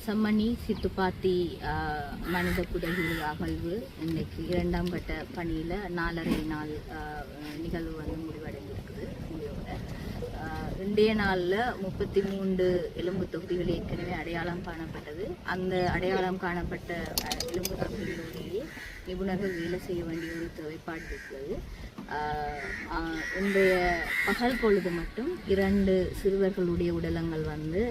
செம்மணி சித்துப்பாத்தி மனித புதைகுழி அகழ்வு. இன்னைக்கு இரண்டாம் கட்ட பணியில் நாலரை நாள் நிகழ்வு வந்து முடிவு இன்றைய நாளில் முப்பத்தி மூன்று எலும்பு தொகுதிகள் ஏற்கனவே அடையாளம் காணப்பட்டது. அந்த அடையாளம் காணப்பட்ட எலும்பு தொகுதிகளிலேயே நிபுணர்கள் வேலை செய்ய வேண்டிய ஒரு தேவைப்பாடு இருக்கிறது. இன்றைய பகல் பொழுது மட்டும் இரண்டு சிறுவர்களுடைய உடலங்கள் வந்து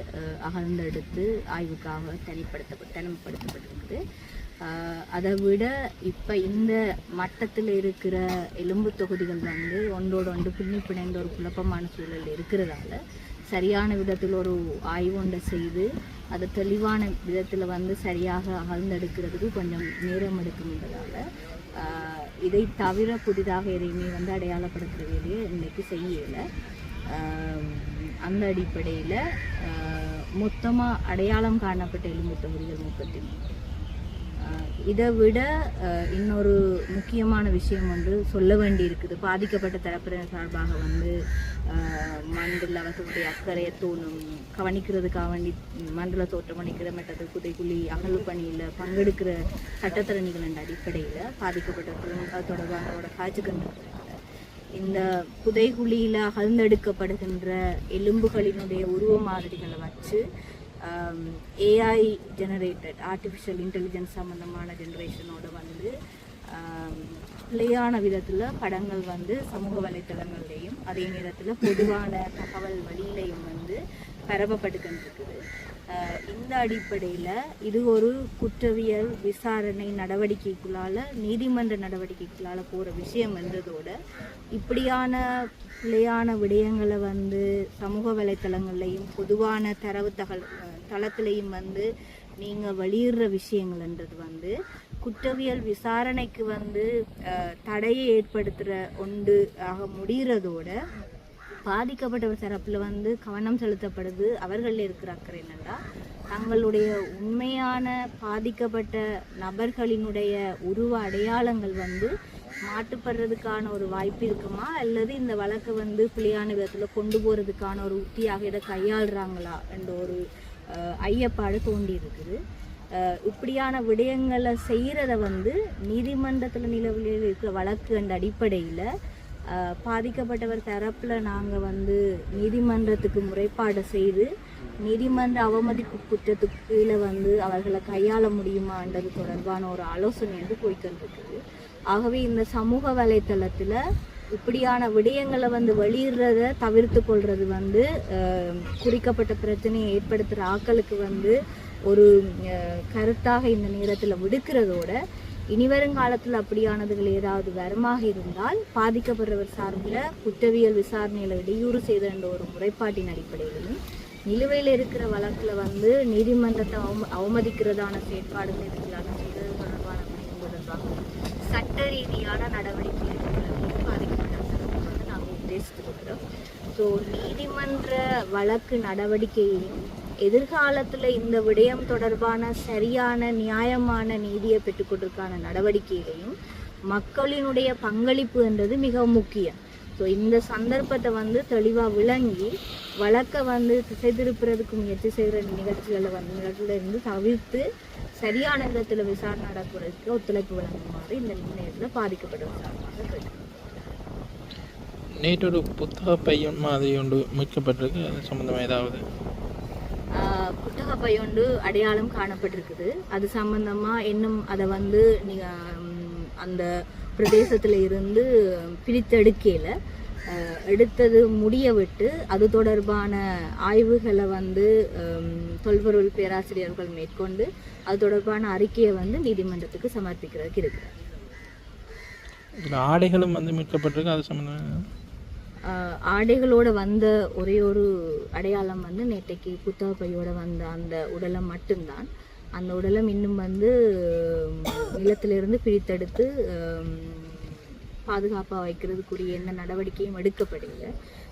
அகழ்ந்தெடுத்து ஆய்வுக்காக தனிப்படுத்த தனிமைப்படுத்தப்பட்டிருக்குது. அதை விட இப்போ இந்த மட்டத்தில் இருக்கிற எலும்பு தொகுதிகள் வந்து ஒன்றோடு ஒன்று பின்னி பிணைந்த ஒரு குழப்பமான சூழல் இருக்கிறதால சரியான விதத்தில் ஒரு ஆய்வு ஒன்றை செய்து அதை தெளிவான விதத்தில் வந்து சரியாக அகழ்ந்தெடுக்கிறதுக்கு கொஞ்சம் நேரம் எடுக்கும்ன்றதால இதை தவிர புதிதாக எதையுமே வந்து அடையாளப்படுத்துகிற வேலையை இன்றைக்கு செய்யலை. அந்த அடிப்படையில் மொத்தமாக அடையாளம் காணப்பட்ட எலும்பு தொகுதிகள் முப்பத்தி மூணு இதை விட இன்னொரு முக்கியமான விஷயம் வந்து சொல்ல வேண்டி இருக்குது பாதிக்கப்பட்ட தரப்பினர் சார்பாக வந்து மண்டல மண்டில் அவர்களுடைய அக்கறையை தோணும் கவனிக்கிறதுக்காக வேண்டி மண்டல தோற்றமணிக்கிற மற்றது புதைக்குழி அகல் பணியில் பங்கெடுக்கிற சட்டத்தரணிகள் என்ற அடிப்படையில் பாதிக்கப்பட்ட அது தொடர்பானோட காய்ச்சிக்கின்ற இந்த புதைகுழியில் அகழ்ந்தெடுக்கப்படுகின்ற எலும்புகளினுடைய உருவ மாதிரிகளை வச்சு ஏஐ ஜெனரேட்டட் ஆர்டிஃபிஷியல் இன்டெலிஜென்ஸ் சம்மந்தமான ஜென்ரேஷனோடு வந்து um, பிள்ளையான விதத்தில் படங்கள் வந்து சமூக வலைத்தளங்கள்லேயும் அதே நேரத்தில் பொதுவான தகவல் வழியிலையும் வந்து பரப்பப்பட்டுக்கிட்டு இந்த அடிப்படையில் இது ஒரு குற்றவியல் விசாரணை நடவடிக்கைக்குள்ளால் நீதிமன்ற நடவடிக்கைக்குள்ளால் போகிற விஷயம் என்றதோட இப்படியான பிள்ளையான விடயங்களை வந்து சமூக வலைத்தளங்கள்லையும் பொதுவான தரவு தகவல் தளத்திலையும் வந்து நீங்கள் வெளியிடுற விஷயங்கள்ன்றது வந்து குற்றவியல் விசாரணைக்கு வந்து தடையை ஏற்படுத்துகிற ஒன்று ஆக முடிகிறதோட பாதிக்கப்பட்டவர் தரப்பில் வந்து கவனம் செலுத்தப்படுது. அவர்களில் இருக்கிற அக்கறை என்னென்னா தங்களுடைய உண்மையான பாதிக்கப்பட்ட நபர்களினுடைய உருவ அடையாளங்கள் வந்து மாட்டுப்படுறதுக்கான ஒரு வாய்ப்பு இருக்குமா? அல்லது இந்த வழக்கை வந்து பிள்ளையான விதத்தில் கொண்டு போகிறதுக்கான ஒரு உத்தியாக இதை கையாளுறாங்களா? என்ற ஒரு ஐயப்பாடு தோண்டி இருக்குது இப்படியான விடயங்களை செய்கிறத வந்து நீதிமன்றத்தில் நிலவில் இருக்கிற வழக்கு என்ற அடிப்படையில் பாதிக்கப்பட்டவர் தரப்பில் நாங்கள் வந்து நீதிமன்றத்துக்கு முறைப்பாடு செய்து நீதிமன்ற அவமதிப்பு குற்றத்துக்கு கீழே வந்து அவர்களை கையாள முடியுமான்றது தொடர்பான ஒரு ஆலோசனை வந்து போய்கொண்டிருக்குது ஆகவே இந்த சமூக வலைத்தளத்தில் இப்படியான விடயங்களை வந்து வெளியிடுறத தவிர்த்து கொள்வது வந்து குறிக்கப்பட்ட பிரச்சனையை ஏற்படுத்துகிற ஆக்களுக்கு வந்து ஒரு கருத்தாக இந்த நேரத்தில் விடுக்கிறதோட இனி வருங்காலத்தில் அப்படியானதுகள் ஏதாவது வரமாக இருந்தால் பாதிக்கப்படுறவர் சார்பில் குற்றவியல் விசாரணையில் இடையூறு செய்த என்ற ஒரு முறைப்பாட்டின் அடிப்படையிலும் நிலுவையில் இருக்கிற வழக்கில் வந்து நீதிமன்றத்தை அவம அவமதிக்கிறதான செயற்பாடுகள் இருக்கிறாங்க செய்தது தொடர்பான தொடர்பாக சட்ட ரீதியான நடவடிக்கை எடுக்கிறதுக்கு பாதிக்கப்பட்டவர்களுக்கு நாங்கள் உத்தேசித்து ஸோ நீதிமன்ற வழக்கு நடவடிக்கையையும் எதிர்காலத்தில் இந்த விடயம் தொடர்பான சரியான நியாயமான நீதியை பெற்றுக்கொண்டிருக்கான நடவடிக்கையிலையும் மக்களினுடைய பங்களிப்பு என்றது மிக முக்கியம். ஸோ இந்த சந்தர்ப்பத்தை வந்து தெளிவாக விளங்கி வழக்கை வந்து திசை திருப்புறதுக்கு முயற்சி செய்கிற நிகழ்ச்சிகளை வந்து நிகழ்ச்சியில இருந்து தவிர்த்து சரியான விதத்தில் விசாரணை நடக்கிறதுக்கு ஒத்துழைப்பு வழங்குமாறு இந்த நேரத்தில் பாதிக்கப்பட்ட விசாரணை கேட்டுக்கொள்கிறேன். நேற்று ஒரு புத்தக பையன் மாதிரி ஒன்று மீட்கப்பட்டிருக்கு. அது சம்மந்தமாக ஏதாவது? புத்தக பையொண்டு அடையாளம் காணப்பட்டிருக்குது. அது சம்பந்தமா இன்னும் அதை வந்து நீங்க ம், அந்த பிரதேசத்துல இருந்து பிரித்தெடுக்கையில எடுத்தது முடிய விட்டு அது தொடர்பான ஆய்வுகளை வந்து தொல்பொருள் பேராசிரியர்கள் மேற்கொண்டு அது தொடர்பான அறிக்கையை வந்து நீதிமன்றத்துக்கு சமர்ப்பிக்கிறதுக்கு இருக்கிறார். இதில் ஆடைகளும் வந்து மீட்கப்பட்டிருக்கு. அது சம்மந்தமாக ஆஹ் ஆடைகளோட வந்த ஒரே ஒரு அடையாளம் வந்து நேற்றைக்கு புத்தக பையோடு வந்த அந்த உடலம் மட்டும்தான். அந்த உடலம் இன்னும் வந்து நிலத்திலிருந்து பிரித்தெடுத்து பாதுகாப்பாக வைக்கிறதுக்குரிய எந்த நடவடிக்கையும் எடுக்கப்படல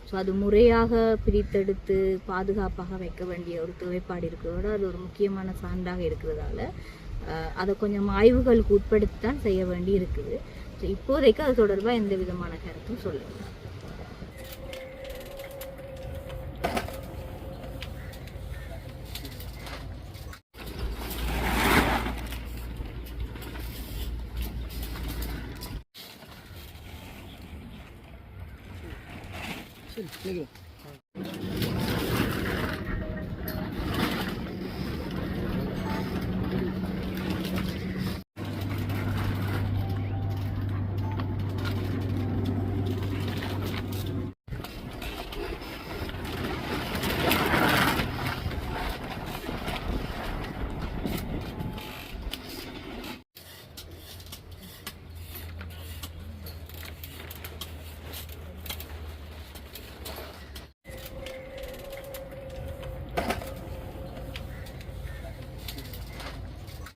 ஸோ அது முறையாக பிரித்தெடுத்து பாதுகாப்பாக வைக்க வேண்டிய ஒரு தேவைப்பாடு இருக்கிறதோட அது ஒரு முக்கியமான சான்றாக இருக்கிறதால அதை கொஞ்சம் ஆய்வுகளுக்கு உட்படுத்தி தான் செய்ய வேண்டி இருக்குது ஸோ இப்போதைக்கு அது தொடர்பாக எந்த விதமான கருத்தும் சொல்லுங்கள் 여기로.